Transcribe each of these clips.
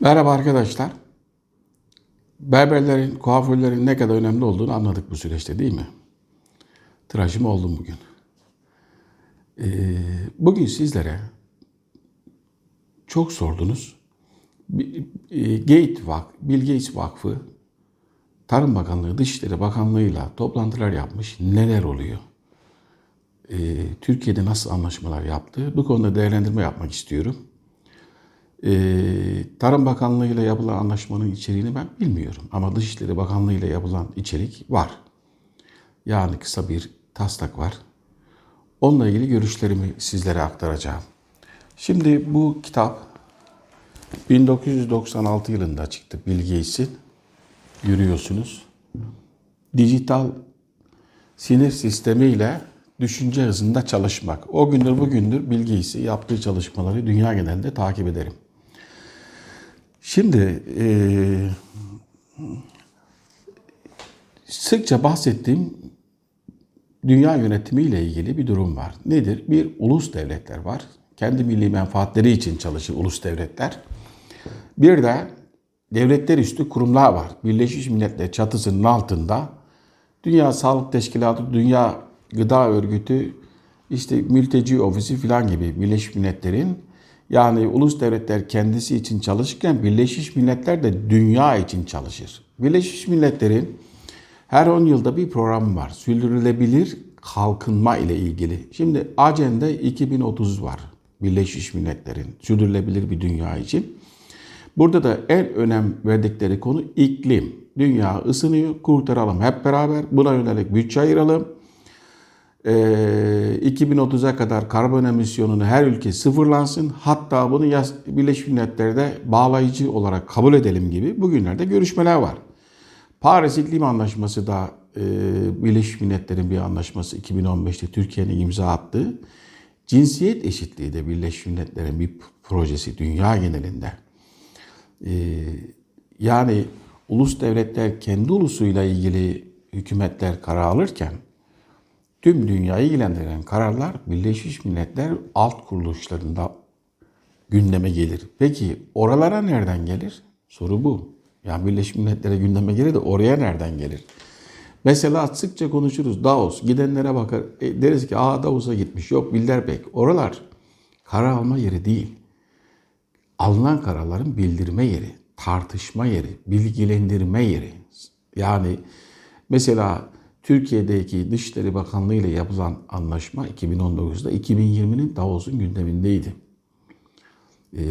Merhaba arkadaşlar. Berberlerin, kuaförlerin ne kadar önemli olduğunu anladık bu süreçte değil mi? Tıraşım oldum bugün. Ee, bugün sizlere çok sordunuz. E, Gate Vak, Bill Gates Vakfı Tarım Bakanlığı, Dışişleri Bakanlığı'yla toplantılar yapmış. Neler oluyor? Ee, Türkiye'de nasıl anlaşmalar yaptı? Bu konuda değerlendirme yapmak istiyorum. Ee, Tarım Bakanlığı ile yapılan anlaşmanın içeriğini ben bilmiyorum. Ama Dışişleri Bakanlığı ile yapılan içerik var. Yani kısa bir taslak var. Onunla ilgili görüşlerimi sizlere aktaracağım. Şimdi bu kitap 1996 yılında çıktı Bill Gates'in. Görüyorsunuz. Dijital sinir sistemiyle düşünce hızında çalışmak. O gündür bugündür Bill Gates'i yaptığı çalışmaları dünya genelinde takip ederim. Şimdi eee, sıkça bahsettiğim dünya yönetimiyle ilgili bir durum var. Nedir? Bir ulus devletler var. Kendi milli menfaatleri için çalışır ulus devletler. Bir de devletler üstü kurumlar var. Birleşmiş Milletler çatısının altında Dünya Sağlık Teşkilatı, Dünya Gıda Örgütü, işte mülteci ofisi falan gibi Birleşmiş Milletler'in yani ulus devletler kendisi için çalışırken Birleşmiş Milletler de dünya için çalışır. Birleşmiş Milletler'in her 10 yılda bir program var. Sürdürülebilir kalkınma ile ilgili. Şimdi Agenda 2030 var. Birleşmiş Milletler'in sürdürülebilir bir dünya için. Burada da en önem verdikleri konu iklim. Dünya ısınıyor, kurtaralım hep beraber. Buna yönelik bütçe ayıralım. Ee, 2030'a kadar karbon emisyonunu her ülke sıfırlansın. Hatta bunu Birleşmiş Milletler'de bağlayıcı olarak kabul edelim gibi bugünlerde görüşmeler var. Paris İklim Anlaşması da e, Birleşmiş Milletler'in bir anlaşması 2015'te Türkiye'nin imza attığı cinsiyet eşitliği de Birleşmiş Milletler'in bir projesi dünya genelinde. E, yani ulus devletler kendi ulusuyla ilgili hükümetler karar alırken tüm dünyayı ilgilendiren kararlar Birleşmiş Milletler alt kuruluşlarında gündeme gelir. Peki oralara nereden gelir? Soru bu. Yani Birleşmiş Milletler'e gündeme gelir de oraya nereden gelir? Mesela sıkça konuşuruz Davos. Gidenlere bakar e, deriz ki aa Davos'a gitmiş. Yok Bilderberg. Oralar karar alma yeri değil. Alınan kararların bildirme yeri, tartışma yeri, bilgilendirme yeri. Yani mesela Türkiye'deki Dışişleri Bakanlığı ile yapılan anlaşma 2019'da 2020'nin Davos'un gündemindeydi. Ee,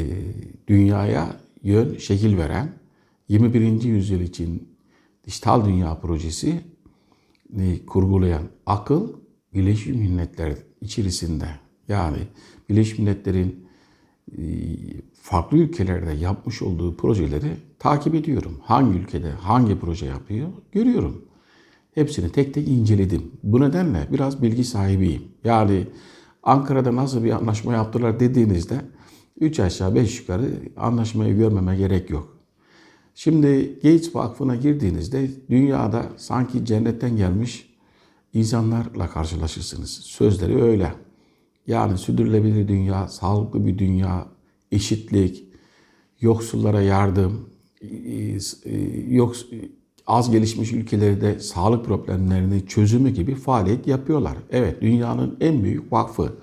dünyaya yön, şekil veren 21. yüzyıl için dijital dünya projesi e, kurgulayan akıl Birleşmiş Milletler içerisinde yani Birleşmiş Milletler'in e, farklı ülkelerde yapmış olduğu projeleri takip ediyorum. Hangi ülkede hangi proje yapıyor görüyorum. Hepsini tek tek inceledim. Bu nedenle biraz bilgi sahibiyim. Yani Ankara'da nasıl bir anlaşma yaptılar dediğinizde 3 aşağı 5 yukarı anlaşmayı görmeme gerek yok. Şimdi Gates Vakfı'na girdiğinizde dünyada sanki cennetten gelmiş insanlarla karşılaşırsınız. Sözleri öyle. Yani sürdürülebilir dünya, sağlıklı bir dünya, eşitlik, yoksullara yardım, yoks, az gelişmiş ülkelerde sağlık problemlerini çözümü gibi faaliyet yapıyorlar. Evet, dünyanın en büyük vakfı.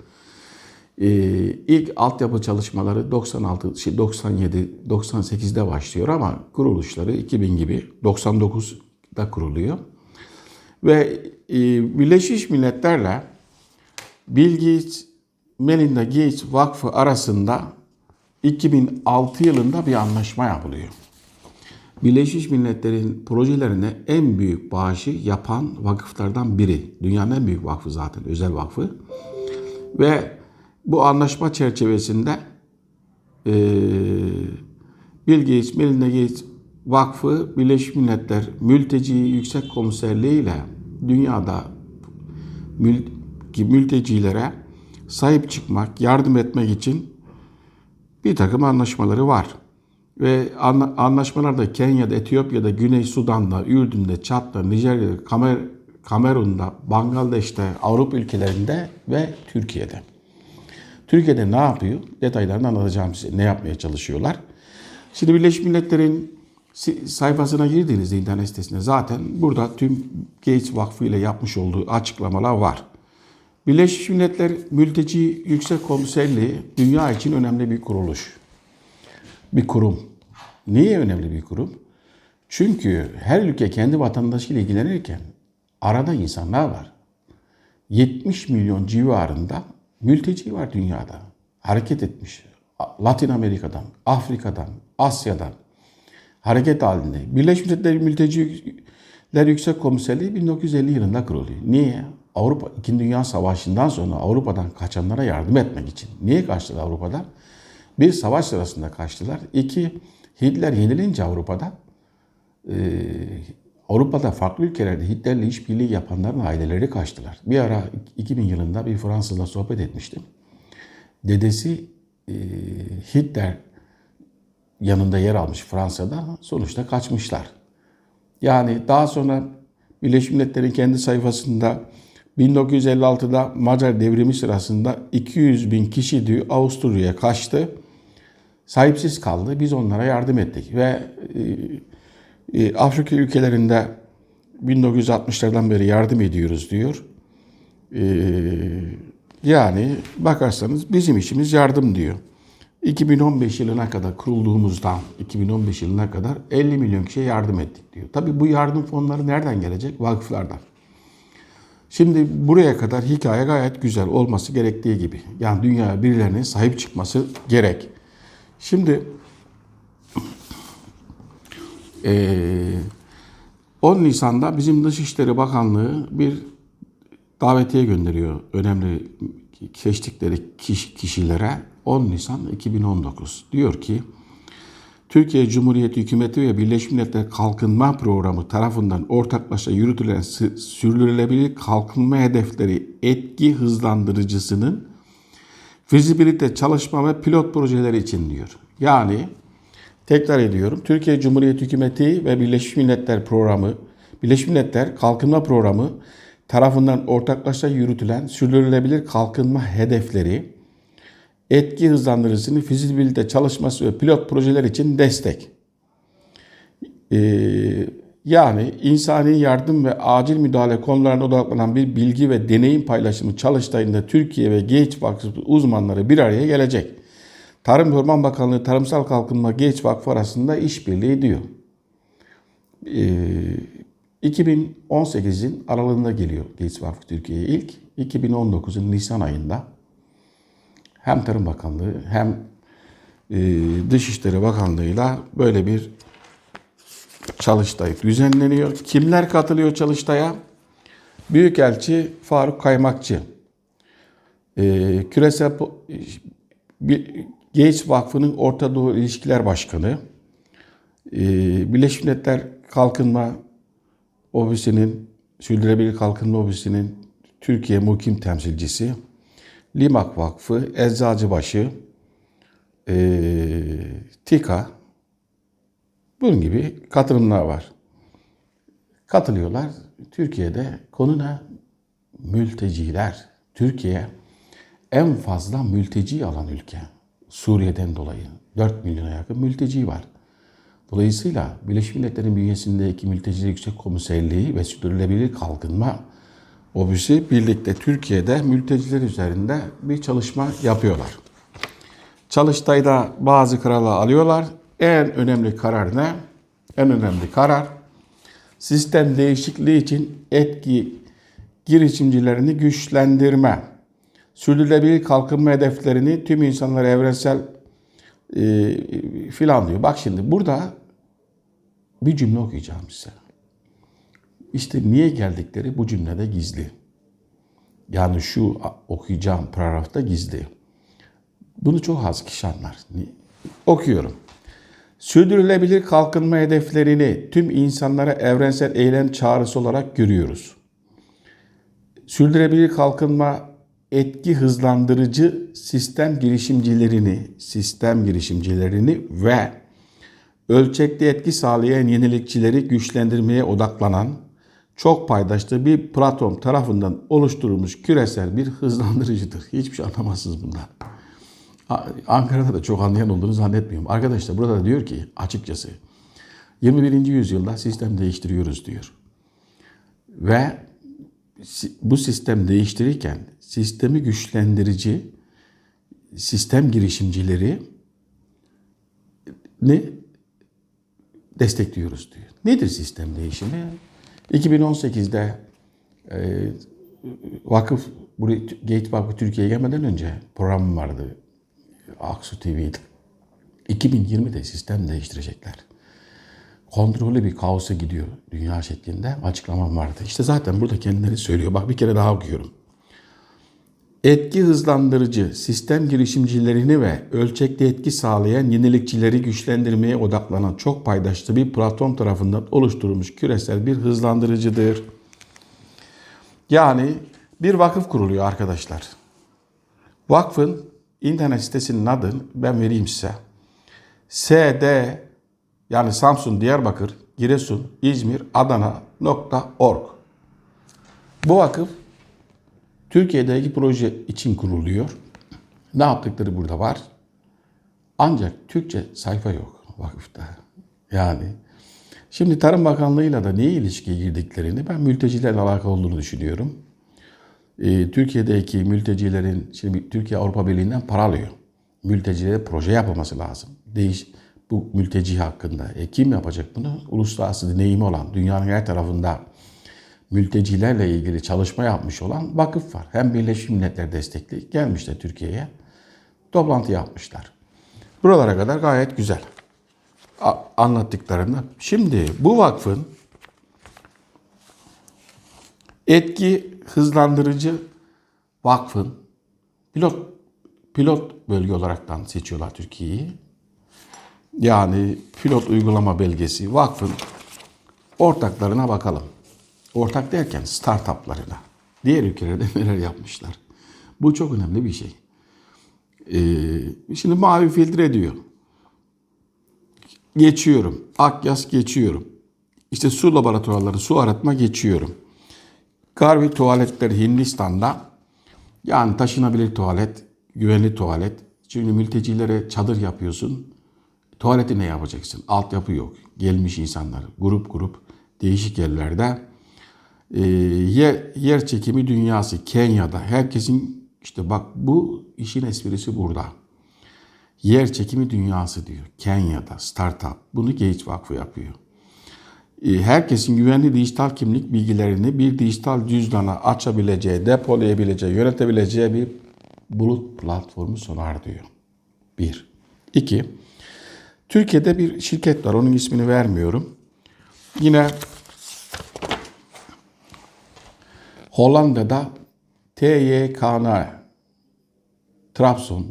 Ee, ilk altyapı çalışmaları 96, şey 97, 98'de başlıyor ama kuruluşları 2000 gibi 99'da kuruluyor. Ve e, Birleşmiş Milletler'le Bill Gates, Melinda Gates Vakfı arasında 2006 yılında bir anlaşma yapılıyor. Birleşmiş Milletler'in projelerine en büyük bağışı yapan vakıflardan biri. Dünyanın en büyük vakfı zaten, özel vakfı. Ve bu anlaşma çerçevesinde e, Bill Gates, Melinda Gates Vakfı Birleşmiş Milletler Mülteci Yüksek Komiserliği ile dünyada mül, mültecilere sahip çıkmak, yardım etmek için bir takım anlaşmaları var. Ve anlaşmalarda Kenya'da, Etiyopya'da, Güney Sudan'da, Ürdün'de, Çat'ta, Nijerya'da, Kamer, Kamerun'da, Bangladeş'te, Avrupa ülkelerinde ve Türkiye'de. Türkiye'de ne yapıyor? Detaylarını anlatacağım size. Ne yapmaya çalışıyorlar? Şimdi Birleşmiş Milletler'in sayfasına girdiğinizde internet sitesine zaten burada tüm Gates Vakfı ile yapmış olduğu açıklamalar var. Birleşmiş Milletler Mülteci Yüksek Komiserliği dünya için önemli bir kuruluş. Bir kurum. Niye önemli bir kurum? Çünkü her ülke kendi vatandaşıyla ilgilenirken arada insanlar var. 70 milyon civarında mülteci var dünyada. Hareket etmiş. Latin Amerika'dan, Afrika'dan, Asya'dan hareket halinde. Birleşmiş Milletler Mülteciler Yüksek Komiserliği 1950 yılında kuruluyor. Niye? Avrupa 2. Dünya Savaşı'ndan sonra Avrupa'dan kaçanlara yardım etmek için. Niye kaçtılar Avrupa'dan? Bir savaş sırasında kaçtılar. İki, Hitler yenilince Avrupa'da e, Avrupa'da farklı ülkelerde Hitler'le işbirliği yapanların aileleri kaçtılar. Bir ara 2000 yılında bir Fransızla sohbet etmiştim. Dedesi e, Hitler yanında yer almış Fransa'da sonuçta kaçmışlar. Yani daha sonra Birleşmiş Milletler'in kendi sayfasında 1956'da Macar devrimi sırasında 200 bin kişi Avusturya'ya kaçtı. Sahipsiz kaldı. Biz onlara yardım ettik ve e, e, Afrika ülkelerinde 1960'lardan beri yardım ediyoruz diyor. E, yani bakarsanız bizim işimiz yardım diyor. 2015 yılına kadar kurulduğumuzdan 2015 yılına kadar 50 milyon kişiye yardım ettik diyor. Tabii bu yardım fonları nereden gelecek? Vakıflardan. Şimdi buraya kadar hikaye gayet güzel olması gerektiği gibi. Yani dünya birilerine sahip çıkması gerek. Şimdi eee 10 Nisan'da bizim Dışişleri Bakanlığı bir davetiye gönderiyor önemli seçtikleri kişi, kişilere. 10 Nisan 2019 diyor ki Türkiye Cumhuriyeti Hükümeti ve Birleşmiş Milletler Kalkınma Programı tarafından ortaklaşa yürütülen sürdürülebilir kalkınma hedefleri etki hızlandırıcısının fizibilite çalışma ve pilot projeleri için diyor. Yani tekrar ediyorum. Türkiye Cumhuriyeti Hükümeti ve Birleşmiş Milletler Programı, Birleşmiş Milletler Kalkınma Programı tarafından ortaklaşa yürütülen sürdürülebilir kalkınma hedefleri etki hızlandırıcısının fizibilite çalışması ve pilot projeler için destek. Ee, yani insani yardım ve acil müdahale konularına odaklanan bir bilgi ve deneyim paylaşımı çalıştayında Türkiye ve Gates Vakfı uzmanları bir araya gelecek. Tarım ve Orman Bakanlığı Tarımsal Kalkınma Gates Vakfı arasında işbirliği diyor. Ee, 2018'in aralığında geliyor Gates Vakfı Türkiye'ye ilk. 2019'un Nisan ayında hem Tarım Bakanlığı hem e, Dışişleri Bakanlığı'yla böyle bir çalıştay düzenleniyor. Kimler katılıyor çalıştaya? Büyükelçi Faruk Kaymakçı, e, Küresel Gates Vakfı'nın Orta Doğu İlişkiler Başkanı, e, Birleşmiş Milletler Kalkınma Ofisi'nin, Sürdürülebilir Kalkınma Ofisi'nin Türkiye Mukim Temsilcisi, Limak Vakfı, Eczacıbaşı, e, TİKA, bunun gibi katılımlar var. Katılıyorlar. Türkiye'de konu ne? Mülteciler. Türkiye en fazla mülteci alan ülke. Suriye'den dolayı 4 milyona yakın mülteci var. Dolayısıyla Birleşmiş Milletler'in bünyesindeki Mülteciler Yüksek Komiserliği ve Sürdürülebilir Kalkınma Ofisi birlikte Türkiye'de mülteciler üzerinde bir çalışma yapıyorlar. Çalıştayda bazı kararlar alıyorlar. En önemli karar ne? En önemli karar sistem değişikliği için etki girişimcilerini güçlendirme. Sürdürülebilir kalkınma hedeflerini tüm insanlara evrensel e, filan diyor. Bak şimdi burada bir cümle okuyacağım size. İşte niye geldikleri bu cümlede gizli. Yani şu okuyacağım paragrafta gizli. Bunu çok az kişi anlar. Okuyorum. Sürdürülebilir kalkınma hedeflerini tüm insanlara evrensel eylem çağrısı olarak görüyoruz. Sürdürülebilir kalkınma etki hızlandırıcı sistem girişimcilerini, sistem girişimcilerini ve ölçekli etki sağlayan yenilikçileri güçlendirmeye odaklanan çok paydaşlı bir platform tarafından oluşturulmuş küresel bir hızlandırıcıdır. Hiçbir şey anlamazsınız bundan. Ankara'da da çok anlayan olduğunu zannetmiyorum. Arkadaşlar burada da diyor ki açıkçası 21. yüzyılda sistem değiştiriyoruz diyor. Ve bu sistem değiştirirken sistemi güçlendirici sistem girişimcileri ne destekliyoruz diyor. Nedir sistem değişimi? 2018'de e, vakıf Gate Vakfı Türkiye'ye gelmeden önce programım vardı. Aksu TV'de. 2020'de sistem değiştirecekler. Kontrollü bir kaosa gidiyor dünya şeklinde açıklamam vardı. İşte zaten burada kendileri söylüyor. Bak bir kere daha okuyorum. Etki hızlandırıcı, sistem girişimcilerini ve ölçekli etki sağlayan yenilikçileri güçlendirmeye odaklanan çok paydaşlı bir platform tarafından oluşturulmuş küresel bir hızlandırıcıdır. Yani bir vakıf kuruluyor arkadaşlar. Vakfın internet sitesinin adını ben vereyim size. SD yani Samsun, Diyarbakır, Giresun, İzmir, Adana.org. Bu vakıf Türkiye'deki proje için kuruluyor. Ne yaptıkları burada var. Ancak Türkçe sayfa yok vakıfta. Yani şimdi Tarım Bakanlığı'yla da neye ilişkiye girdiklerini ben mültecilerle alakalı olduğunu düşünüyorum. Ee, Türkiye'deki mültecilerin, şimdi Türkiye Avrupa Birliği'nden para alıyor. Mültecilere proje yapılması lazım. Değiş, bu mülteci hakkında. E, kim yapacak bunu? Uluslararası deneyimi olan, dünyanın her tarafında mültecilerle ilgili çalışma yapmış olan vakıf var. Hem Birleşmiş Milletler destekli gelmişler Türkiye'ye. Toplantı yapmışlar. Buralara kadar gayet güzel. Anlattıklarında. Şimdi bu vakfın etki hızlandırıcı vakfın pilot pilot bölge olaraktan seçiyorlar Türkiye'yi. Yani pilot uygulama belgesi vakfın ortaklarına bakalım. Ortak derken startuplarına. Diğer ülkelerde neler yapmışlar. Bu çok önemli bir şey. Ee, şimdi mavi filtre diyor. Geçiyorum. Akyas geçiyorum. İşte su laboratuvarları, su arıtma geçiyorum. Garvi tuvaletler Hindistan'da yani taşınabilir tuvalet, güvenli tuvalet. Şimdi mültecilere çadır yapıyorsun. Tuvaleti ne yapacaksın? Altyapı yok. Gelmiş insanlar grup grup değişik yerlerde. Ee, yer, yer çekimi dünyası Kenya'da. Herkesin işte bak bu işin esprisi burada. Yer çekimi dünyası diyor. Kenya'da startup. Bunu Gates Vakfı yapıyor. Ee, herkesin güvenli dijital kimlik bilgilerini bir dijital cüzdana açabileceği, depolayabileceği, yönetebileceği bir bulut platformu sunar diyor. Bir. İki. Türkiye'de bir şirket var. Onun ismini vermiyorum. Yine Hollanda'da TYKN, Trabzon,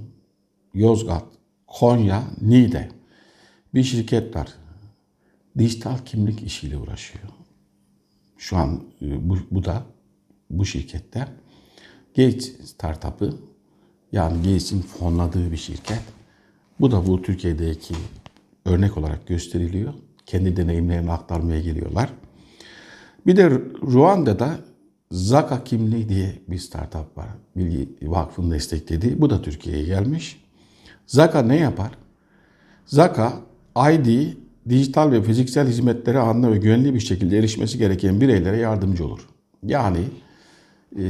Yozgat, Konya, Niğde bir şirket var. Dijital kimlik işiyle uğraşıyor. Şu an e, bu, bu da bu şirkette Gates startup'ı yani Gates'in fonladığı bir şirket. Bu da bu Türkiye'deki örnek olarak gösteriliyor. Kendi deneyimlerini aktarmaya geliyorlar. Bir de Ruanda'da Zaka Kimliği diye bir startup var. Bilgi Vakfı'nın desteklediği. Bu da Türkiye'ye gelmiş. Zaka ne yapar? Zaka ID, dijital ve fiziksel hizmetlere anlı ve güvenli bir şekilde erişmesi gereken bireylere yardımcı olur. Yani e,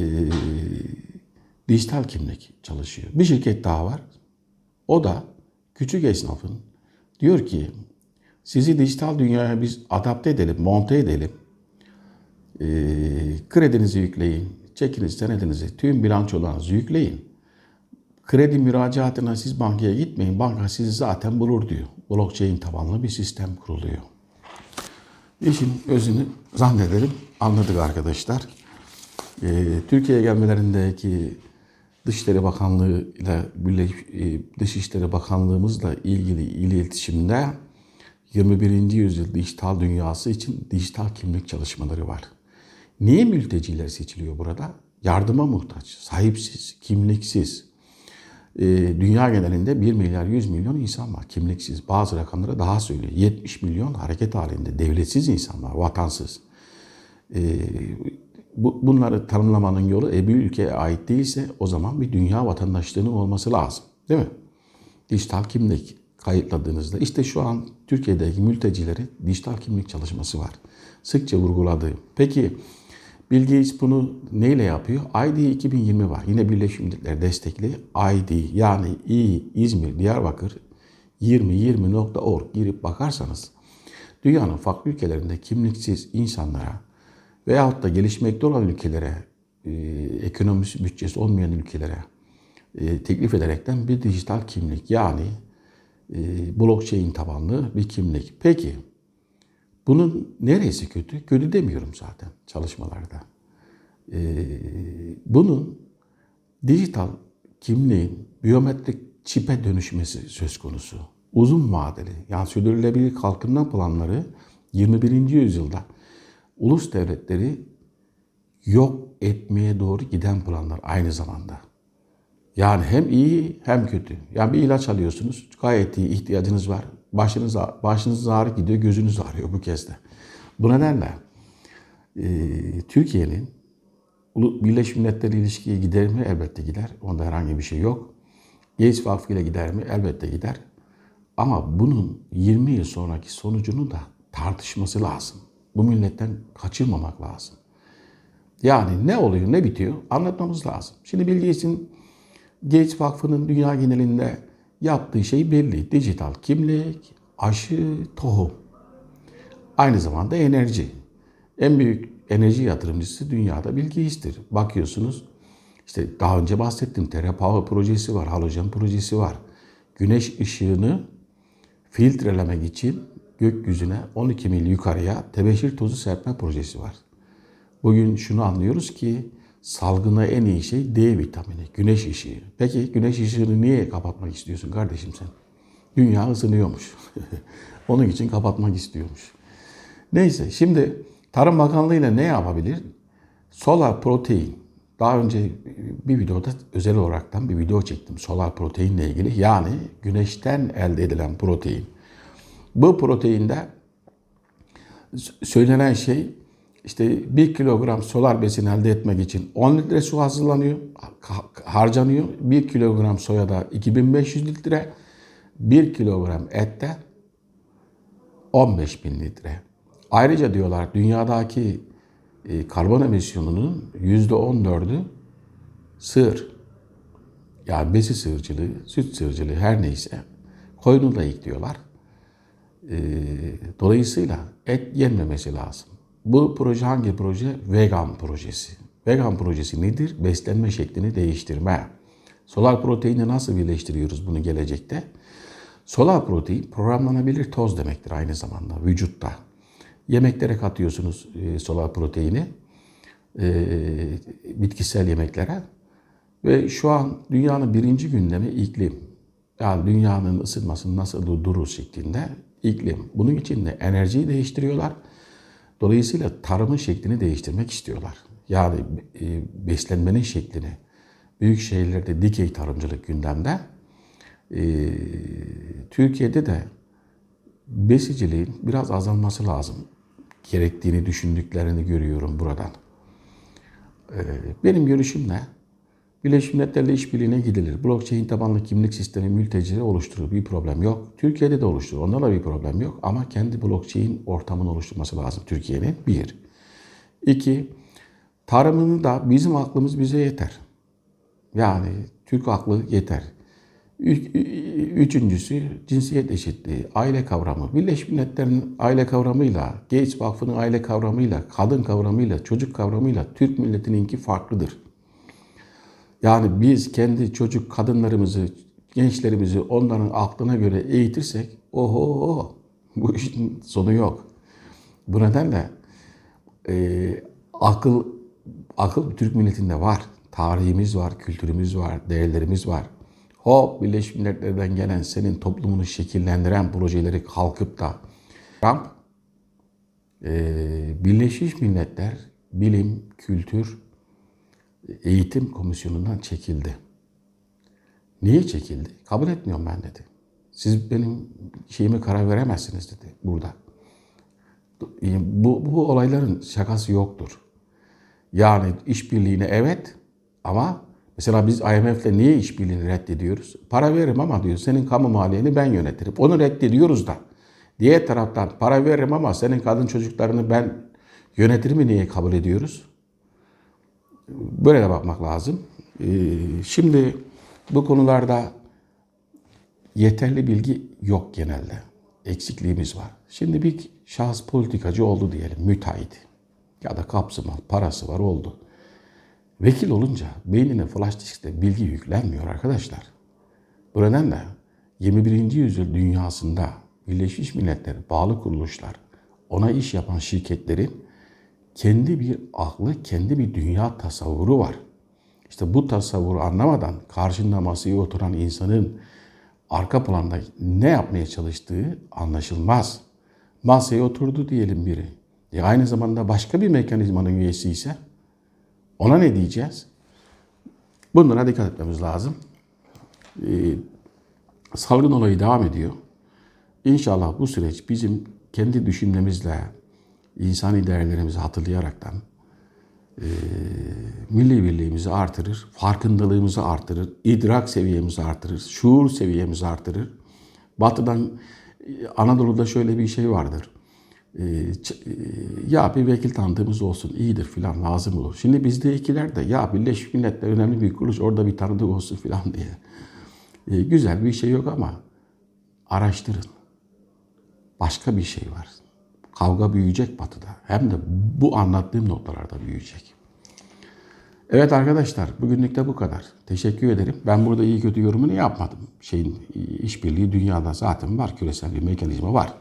dijital kimlik çalışıyor. Bir şirket daha var. O da küçük esnafın diyor ki sizi dijital dünyaya biz adapte edelim, monte edelim. E, kredinizi yükleyin, çekiniz, senedinizi, tüm bilançolarınızı yükleyin. Kredi müracaatına siz bankaya gitmeyin, banka sizi zaten bulur diyor. Blockchain tabanlı bir sistem kuruluyor. İşin özünü zannederim anladık arkadaşlar. Ee, Türkiye'ye gelmelerindeki Dışişleri Bakanlığı ile e, Dışişleri Bakanlığımızla ilgili iletişimde 21. yüzyıl dijital dünyası için dijital kimlik çalışmaları var. Niye mülteciler seçiliyor burada? Yardıma muhtaç, sahipsiz, kimliksiz. Ee, dünya genelinde 1 milyar 100 milyon insan var kimliksiz. Bazı rakamlara daha söylüyor. 70 milyon hareket halinde devletsiz insanlar, vatansız. Ee, bu, bunları tanımlamanın yolu e, bir ülkeye ait değilse o zaman bir dünya vatandaşlığının olması lazım. Değil mi? dijital kimlik kayıtladığınızda işte şu an Türkiye'deki mültecileri dijital kimlik çalışması var. Sıkça vurguladığı. Peki Bill Gates bunu neyle yapıyor? ID 2020 var. Yine Birleşmiş Milletler destekli ID yani İ, İzmir, Diyarbakır 2020.org girip bakarsanız dünyanın farklı ülkelerinde kimliksiz insanlara veyahut da gelişmekte olan ülkelere, e, bütçesi olmayan ülkelere e, teklif ederekten bir dijital kimlik yani e, blockchain tabanlı bir kimlik. Peki bunun neresi kötü? Kötü demiyorum zaten çalışmalarda. E, bunun dijital kimliğin biyometrik çipe dönüşmesi söz konusu. Uzun vadeli yani sürdürülebilir kalkınma planları 21. yüzyılda ulus devletleri yok etmeye doğru giden planlar aynı zamanda. Yani hem iyi hem kötü. Yani bir ilaç alıyorsunuz, gayet iyi ihtiyacınız var. Başınız, başınız ağrı gidiyor, gözünüz ağrıyor bu kez de. Bu nedenle e, Türkiye'nin Birleşmiş Milletler ilişkiye gider mi? Elbette gider. Onda herhangi bir şey yok. Gates Vakfı ile gider mi? Elbette gider. Ama bunun 20 yıl sonraki sonucunu da tartışması lazım. Bu milletten kaçırmamak lazım. Yani ne oluyor, ne bitiyor anlatmamız lazım. Şimdi Bill Gates'in Gates Vakfı'nın dünya genelinde yaptığı şey belli. Dijital kimlik, aşı, tohum. Aynı zamanda enerji. En büyük enerji yatırımcısı dünyada Bill Gates'tir. Bakıyorsunuz işte daha önce bahsettim TerraPower projesi var, halojen projesi var. Güneş ışığını filtrelemek için gökyüzüne 12 mil yukarıya tebeşir tozu serpme projesi var. Bugün şunu anlıyoruz ki salgına en iyi şey D vitamini, güneş ışığı. Peki güneş ışığını niye kapatmak istiyorsun kardeşim sen? Dünya ısınıyormuş. Onun için kapatmak istiyormuş. Neyse şimdi Tarım Bakanlığı ile ne yapabilir? Solar protein. Daha önce bir videoda özel olaraktan bir video çektim solar proteinle ilgili. Yani güneşten elde edilen protein. Bu proteinde söylenen şey işte 1 kilogram solar besin elde etmek için 10 litre su hazırlanıyor, harcanıyor. 1 kilogram soyada 2500 litre, 1 kilogram ette 15 bin litre. Ayrıca diyorlar dünyadaki e, karbon emisyonunun %14'ü sığır. Yani besi sığırcılığı, süt sığırcılığı her neyse koyunu da ekliyorlar. E, dolayısıyla et yenmemesi lazım. Bu proje hangi proje? Vegan projesi. Vegan projesi nedir? Beslenme şeklini değiştirme. Solar proteini nasıl birleştiriyoruz bunu gelecekte? Solar protein programlanabilir toz demektir aynı zamanda vücutta. Yemeklere katıyorsunuz e, solar proteini. E, bitkisel yemeklere. Ve şu an dünyanın birinci gündemi iklim. Yani dünyanın ısınmasını nasıl durdurur şeklinde iklim. Bunun için de enerjiyi değiştiriyorlar. Dolayısıyla tarımın şeklini değiştirmek istiyorlar. Yani e, beslenmenin şeklini. Büyük şehirlerde dikey tarımcılık gündemde. E, Türkiye'de de besiciliğin biraz azalması lazım. Gerektiğini düşündüklerini görüyorum buradan. E, benim görüşüm ne? Birleşmiş Milletler'le işbirliğine gidilir. Blockchain tabanlı kimlik sistemi mültecileri oluşturur. Bir problem yok. Türkiye'de de oluşturur. Onlarla bir problem yok. Ama kendi blockchain ortamını oluşturması lazım Türkiye'nin. Bir. İki. Tarımını da bizim aklımız bize yeter. Yani Türk aklı yeter. Üçüncüsü cinsiyet eşitliği, aile kavramı. Birleşmiş Milletler'in aile kavramıyla, Gates Vakfı'nın aile kavramıyla, kadın kavramıyla, çocuk kavramıyla Türk milletininki farklıdır. Yani biz kendi çocuk kadınlarımızı, gençlerimizi onların aklına göre eğitirsek oho bu işin sonu yok. Bu nedenle e, akıl akıl Türk milletinde var. Tarihimiz var, kültürümüz var, değerlerimiz var. Hop Birleşmiş Milletler'den gelen senin toplumunu şekillendiren projeleri kalkıp da Trump e, Birleşmiş Milletler Bilim, Kültür, Eğitim Komisyonu'ndan çekildi. Niye çekildi? Kabul etmiyorum ben dedi. Siz benim şeyime karar veremezsiniz dedi burada. Bu, bu olayların şakası yoktur. Yani işbirliğine evet ama Mesela biz IMF'le niye işbirliğini reddediyoruz? Para veririm ama diyor senin kamu maliyeni ben yönetirim. Onu reddediyoruz da. Diğer taraftan para veririm ama senin kadın çocuklarını ben yönetirim niye kabul ediyoruz? Böyle de bakmak lazım. Ee, Şimdi bu konularda yeterli bilgi yok genelde. Eksikliğimiz var. Şimdi bir şahıs politikacı oldu diyelim, müteahhit. Ya da kapsım var, parası var oldu. Vekil olunca beynine flash diskte bilgi yüklenmiyor arkadaşlar. Bu nedenle 21. yüzyıl dünyasında Birleşmiş Milletler bağlı kuruluşlar, ona iş yapan şirketlerin kendi bir aklı, kendi bir dünya tasavvuru var. İşte bu tasavvuru anlamadan karşında masaya oturan insanın arka planda ne yapmaya çalıştığı anlaşılmaz. Masaya oturdu diyelim biri. E aynı zamanda başka bir mekanizmanın üyesi ise ona ne diyeceğiz? Bunlara dikkat etmemiz lazım. Ee, salgın olayı devam ediyor. İnşallah bu süreç bizim kendi düşünmemizle, insani değerlerimizi hatırlayaraktan e, milli birliğimizi artırır, farkındalığımızı artırır, idrak seviyemizi artırır, şuur seviyemizi artırır. Batı'dan e, Anadolu'da şöyle bir şey vardır. E, e, ya bir vekil tanıdığımız olsun iyidir filan lazım olur. Şimdi bizde ikiler de ya Birleşmiş Milletler önemli bir kuruluş orada bir tanıdık olsun filan diye. E, güzel bir şey yok ama araştırın. Başka bir şey var. Kavga büyüyecek batıda. Hem de bu anlattığım noktalarda büyüyecek. Evet arkadaşlar bugünlük de bu kadar. Teşekkür ederim. Ben burada iyi kötü yorumunu yapmadım. Şeyin işbirliği dünyada zaten var. Küresel bir mekanizma var.